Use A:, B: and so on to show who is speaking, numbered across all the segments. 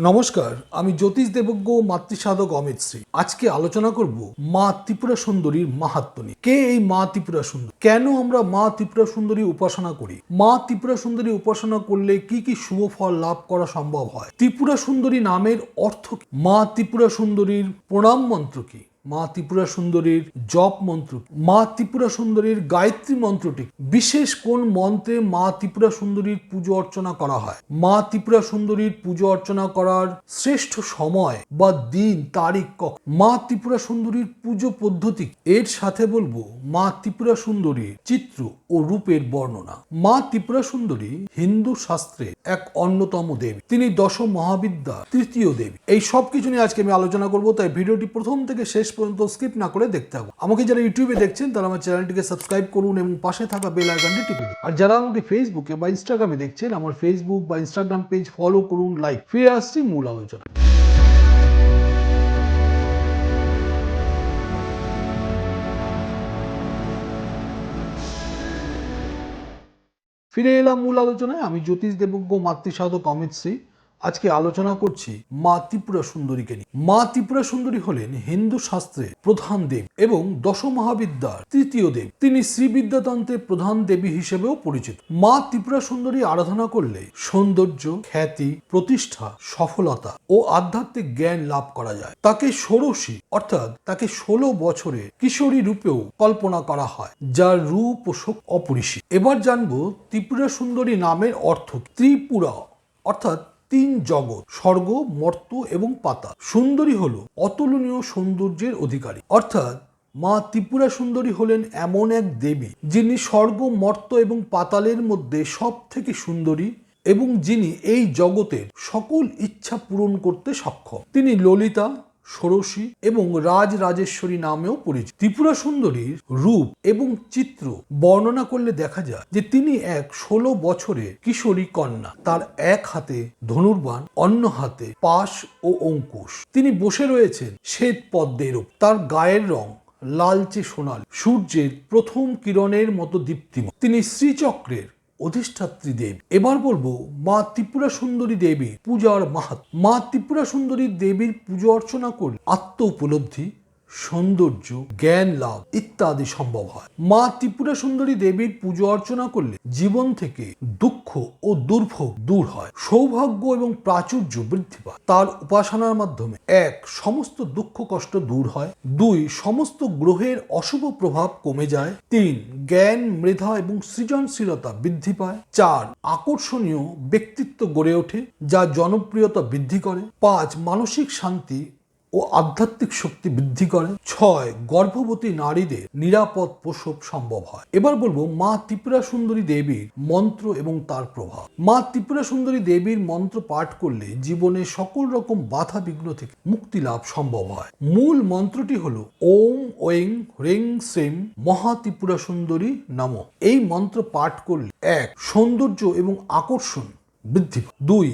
A: নমস্কার, আমি জ্যোতিষ দেবজ্ঞ মাতৃসাধক অমিত শ্রী। আজকে আলোচনা করব মা ত্রিপুরা সুন্দরীর মাহাত্ম নিয়ে। কে এই মা ত্রিপুরা সুন্দরী? কেন আমরা মা ত্রিপুরা সুন্দরী উপাসনা করি? মা ত্রিপুরা সুন্দরী উপাসনা করলে কি কি শুভ ফল লাভ করা সম্ভব হয়? ত্রিপুরা সুন্দরী নামের অর্থ? মা ত্রিপুরা সুন্দরীর প্রণাম মন্ত্র কি? মা ত্রিপুরা সুন্দরীর জপ মন্ত্র। মা ত্রিপুরা সুন্দরীর গায়ত্রী মন্ত্রটি। বিশেষ কোন মন্ত্রে মা ত্রিপুরা সুন্দরীর পুজো অর্চনা করা হয়? মা ত্রিপুরা সুন্দরীর পুজো অর্চনা করার শ্রেষ্ঠ সময় বা দিন, তারিখ কখন? মা ত্রিপুরা সুন্দরীর পুজো পদ্ধতি এর সাথে বলব, মা ত্রিপুরা সুন্দরীর চিত্র ও রূপের বর্ণনা। মা ত্রিপুরা সুন্দরী হিন্দু শাস্ত্রে এক অন্যতম দেবী। তিনি দশ মহাবিদ্যা তৃতীয় দেবী। এই সব কিছু নিয়ে আজকে আমি আলোচনা করব, তাই ভিডিওটি প্রথম থেকে শেষ পর্যন্ত স্কিপ না করে দেখতে হবে আমাকে যারা ইউটিউবে দেখছেন, তারা আমার চ্যানেলটিকে সাবস্ক্রাইব করুন এবং পাশে থাকা বেল আইকনটি টিপুন আর যারা আমাকে ফেসবুকে বা ইনস্টাগ্রামে দেখছেন, আমার ফেসবুক বা ইনস্টাগ্রাম পেজ ফলো করুন লাইক ফিরে আসছি মূল আলোচনা ফিরে এলাম মূল আলোচনায়। আমি জ্যোতিষ দেবজ্ঞ, মাতৃসাধক অমিত শ্রী। আজকে আলোচনা করছি মা ত্রিপুরা সুন্দরীকে নিয়ে। মা ত্রিপুরা সুন্দরী হলেন হিন্দু শাস্ত্রের প্রধান দেব এবং দশ মহাবিদ্যার তৃতীয় দেব। তিনি শ্রীবিদ্যাতন্ত্রের প্রধান দেবী হিসেবেও পরিচিত। মা ত্রিপুরা সুন্দরী আরাধনা করলে সৌন্দর্য, খ্যাতি, প্রতিষ্ঠা, সফলতা ও আধ্যাত্মিক জ্ঞান লাভ করা যায়। তাকে ষোড়শী অর্থাৎ তাকে ষোলো বছরে কিশোরী রূপেও কল্পনা করা হয়, যার রূপ ও শোক অপরিসীম। এবার জানব ত্রিপুরা সুন্দরী নামের অর্থ ত্রিপুরা অর্থাৎ তিন জগৎ, স্বর্গ মর্ত এবং পাতা। সুন্দরী হল অতুলনীয় সৌন্দর্যের অধিকারী। অর্থাৎ মা ত্রিপুরা সুন্দরী হলেন এমন এক দেবী, যিনি স্বর্গ মর্ত এবং পাতালের মধ্যে সব থেকে সুন্দরী এবং যিনি এই জগতের সকল ইচ্ছা পূরণ করতে সক্ষম। তিনি ললিতা ষোড়শী এবং রাজ রাজেশ্বরী নামেও পরিচিত। ত্রিপুরা সুন্দরীর রূপ এবং চিত্র বর্ণনা করলে দেখা যায় যে তিনি এক ষোলো বছরের কিশোরী কন্যা। তার এক হাতে ধনুর্বান অন্য হাতে পাশ ও অঙ্কুশ। তিনি বসে রয়েছেন শ্বেত পদ্মের। তার গায়ের রং লালচে সোনাল। সূর্যের প্রথম কিরণের মতো দীপ্তিময়। তিনি শ্রীচক্রের অধিষ্ঠাত্রী দেব এবার বলব মা ত্রিপুরা সুন্দরী দেবী পূজার মাহাত মা ত্রিপুরা সুন্দরী দেবীর পুজো অর্চনা করলে আত্ম উপলব্ধি সৌন্দর্য, জ্ঞান, লাভ ইত্যাদি সম্ভব হয়। মা ত্রিপুরা সুন্দরী দেবীর পুজো অর্চনা করলে জীবন থেকে দুঃখ ও দুর্ভোগ দূর হয়, সৌভাগ্য এবং প্রাচুর্য বৃদ্ধি পায়। তার উপাসনার মাধ্যমে এক, সমস্ত দুঃখ কষ্ট দূর হয়, দুই, সমস্ত গ্রহের অশুভ প্রভাব কমে যায়, তিন, জ্ঞান, মৃধা এবং সৃজনশীলতা বৃদ্ধি পায়, চার, আকর্ষণীয় ব্যক্তিত্ব গড়ে ওঠে, যা জনপ্রিয়তা বৃদ্ধি করে, পাঁচ, মানসিক শান্তি ও আধ্যাত্মিক শক্তি বৃদ্ধি করে ছয়, গর্ভবতী নারীদের নিরাপদ প্রসব সম্ভব হয়। এবার বলব মা ত্রিপুরা সুন্দরী দেবীর মন্ত্র এবং তার প্রভাব। মা ত্রিপুরা সুন্দরী দেবীর মন্ত্র পাঠ করলে জীবনে সকল রকম বাধা বিঘ্ন থেকে মুক্তি লাভ সম্ভব হয়। মূল মন্ত্রটি হল ওম ওয়েং হ্রেং শ্রেম মহা ত্রিপুরা সুন্দরী নম। এই মন্ত্র পাঠ করলে এক, সৌন্দর্য এবং আকর্ষণ বৃদ্ধি দুই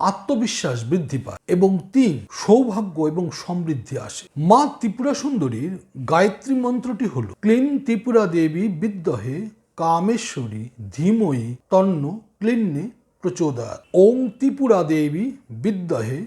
A: আত্মবিশ্বাস বৃদ্ধি পায় এবং তিন, সৌভাগ্য এবং সমৃদ্ধি আসে। মা ত্রিপুরা সুন্দরীর গায়ত্রী মন্ত্রটি হল, ক্লিন ত্রিপুরা দেবী বিদ্যহে কামেশ্বরী ধীময়ী তন্ন ক্লিন্নে প্রচোদয়াত। ওং ত্রিপুরা দেবী বিদ্যহে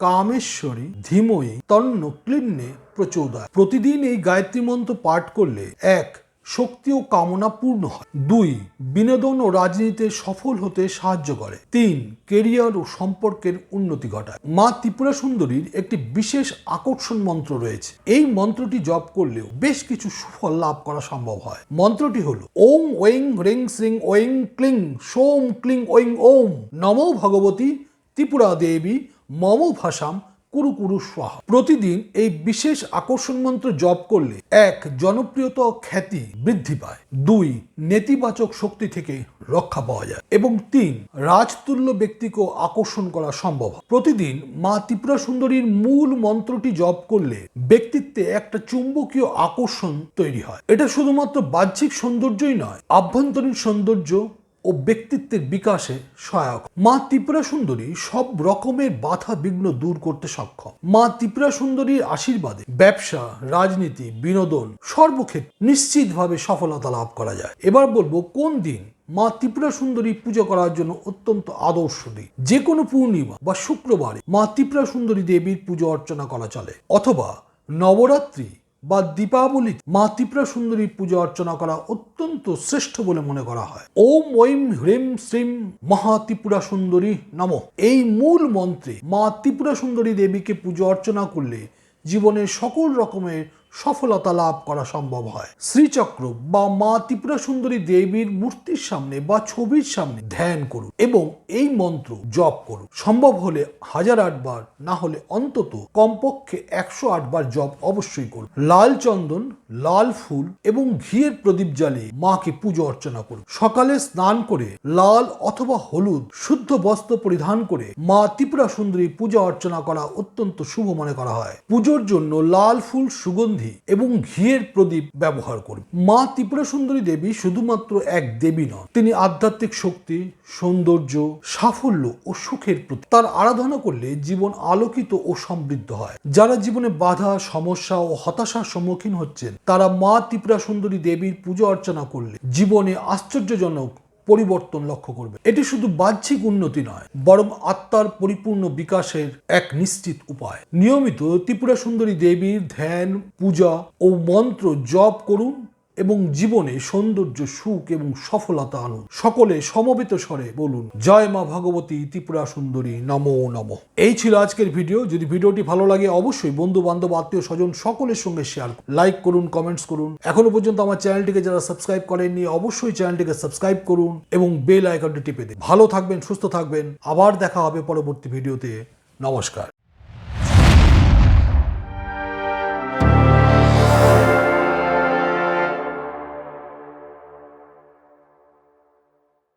A: কামেশ্বরী ধীময়ী তন্ন ক্লিন্নে প্রচোদয় প্রতিদিন এই গায়ত্রী মন্ত্র পাঠ করলে, এক শক্তি ও কামনা পূর্ণ হয়। দুই, বিনোদন ও রাজনীতিতে সফল হতে সাহায্য করে। তিন, কেরিয়ার ও সম্পর্কের উন্নতি ঘটায়। মা ত্রিপুরা সুন্দরীর একটি বিশেষ আকর্ষণ মন্ত্র রয়েছে। এই মন্ত্রটি জপ করলেও বেশ কিছু সুফল লাভ করা সম্ভব হয়। মন্ত্রটি হল ওং ওয়েং রেং শ্রিং ওয়েং ক্লিং, সোম ক্লিং ওয়েং ওম। নমো ভগবতী ত্রিপুরা দেবী, মম ভাষাম কুরু কুরু স্বাহা প্রতিদিন এই বিশেষ আকর্ষণ মন্ত্র জপ করলে এক, জনপ্রিয়তা খ্যাতি বৃদ্ধি পায়। দুই, নেতিবাচক শক্তি থেকে রক্ষা পাওয়া যায়। এবং তিন, রাজতুল্য ব্যক্তিকেও আকর্ষণ করা সম্ভব প্রতিদিন মা ত্রিপুরা সুন্দরীর মূল মন্ত্রটি জপ করলে ব্যক্তিত্বে একটা চুম্বকীয় আকর্ষণ তৈরি হয়। এটা শুধুমাত্র বাহ্যিক সৌন্দর্যই নয়, আভ্যন্তরীণ সৌন্দর্য ও ব্যক্তিত্বের বিকাশে সহায়ক। মা ত্রিপুরা সুন্দরী সব রকমের বাধা বিঘ্ন দূর করতে সক্ষম। মা ত্রিপুরা সুন্দরীর আশীর্বাদে ব্যবসা, রাজনীতি, বিনোদন সর্বক্ষেত্রে নিশ্চিতভাবে সফলতা লাভ করা যায়। এবার বলব কোন দিন মা ত্রিপুরা সুন্দরী পুজো করার জন্য অত্যন্ত আদর্শ দিন। যে কোনো পূর্ণিমা বা শুক্রবারে মা ত্রিপুরা সুন্দরী দেবীর পুজো অর্চনা করা চলে। অথবা নবরাত্রি বা দীপাবলি মা ত্রিপুরা সুন্দরী পুজো অর্চনা করা অত্যন্ত শ্রেষ্ঠ বলে মনে করা হয়। ওম ঐম হ্রিম শ্রীম মহা ত্রিপুরা সুন্দরী নম। এই মূল মন্ত্রে মা ত্রিপুরা সুন্দরী দেবীকে পুজো অর্চনা করলে জীবনের সকল রকমের সফলতা লাভ করা সম্ভব হয়। শ্রীচক্র বা মা ত্রিপুরা সুন্দরী দেবীর মূর্তির সামনে বা ছবির সামনে ধ্যান করুন এবং এই মন্ত্র জপ করুন। সম্ভব হলে হাজার আটবার, না হলে অন্তত কমপক্ষে একশো আটবার জপ অবশ্যই করুন। লাল চন্দন, লাল ফুল এবং ঘিয়ের প্রদীপ জ্বালিয়ে মাকে পুজো অর্চনা করুন। সকালে স্নান করে লাল অথবা হলুদ শুদ্ধ বস্ত্র পরিধান করে মা ত্রিপুরা সুন্দরী পূজা অর্চনা করা অত্যন্ত শুভ মনে করা হয়। পুজোর জন্য লাল ফুল সুগন্ধি এবং ঘিয়ের প্রদীপ ব্যবহার করুন মা ত্রিপুরা সুন্দরী দেবী শুধুমাত্র এক দেবী নন, তিনি আধ্যাত্মিক শক্তি, সৌন্দর্য, সাফল্য ও সুখের প্রতি তার আরাধনা করলে জীবন আলোকিত ও সমৃদ্ধ হয়। যারা জীবনে বাধা, সমস্যা ও হতাশার সম্মুখীন হচ্ছেন, তারা মা ত্রিপুরা সুন্দরী দেবীর পুজো অর্চনা করলে জীবনে আশ্চর্যজনক পরিবর্তন লক্ষ্য করবে। এটি শুধু বাহ্যিক উন্নতি নয়, বরং আত্মার পরিপূর্ণ বিকাশের এক নিশ্চিত উপায়। নিয়মিত ত্রিপুরা সুন্দরী দেবীর ধ্যান, পূজা ও মন্ত্র জপ করুন এবং জীবনে সৌন্দর্য, সুখ এবং সফলতা আনুন। সকলে সমবেত স্বরে বলুন, জয় মা ভগবতী ত্রিপুরা সুন্দরী, নমো, নম। এই ছিল আজকের ভিডিও। যদি ভিডিওটি ভালো লাগে, অবশ্যই বন্ধু বান্ধব আত্মীয় স্বজন সকলের সঙ্গে শেয়ার লাইক করুন কমেন্টস করুন। এখনও পর্যন্ত আমার চ্যানেলটিকে যারা সাবস্ক্রাইব করেননি, অবশ্যই চ্যানেলটিকে সাবস্ক্রাইব করুন এবং বেল আইকনটি টিপে দিন। ভালো থাকবেন, সুস্থ থাকবেন। আবার দেখা হবে পরবর্তী ভিডিওতে। নমস্কার।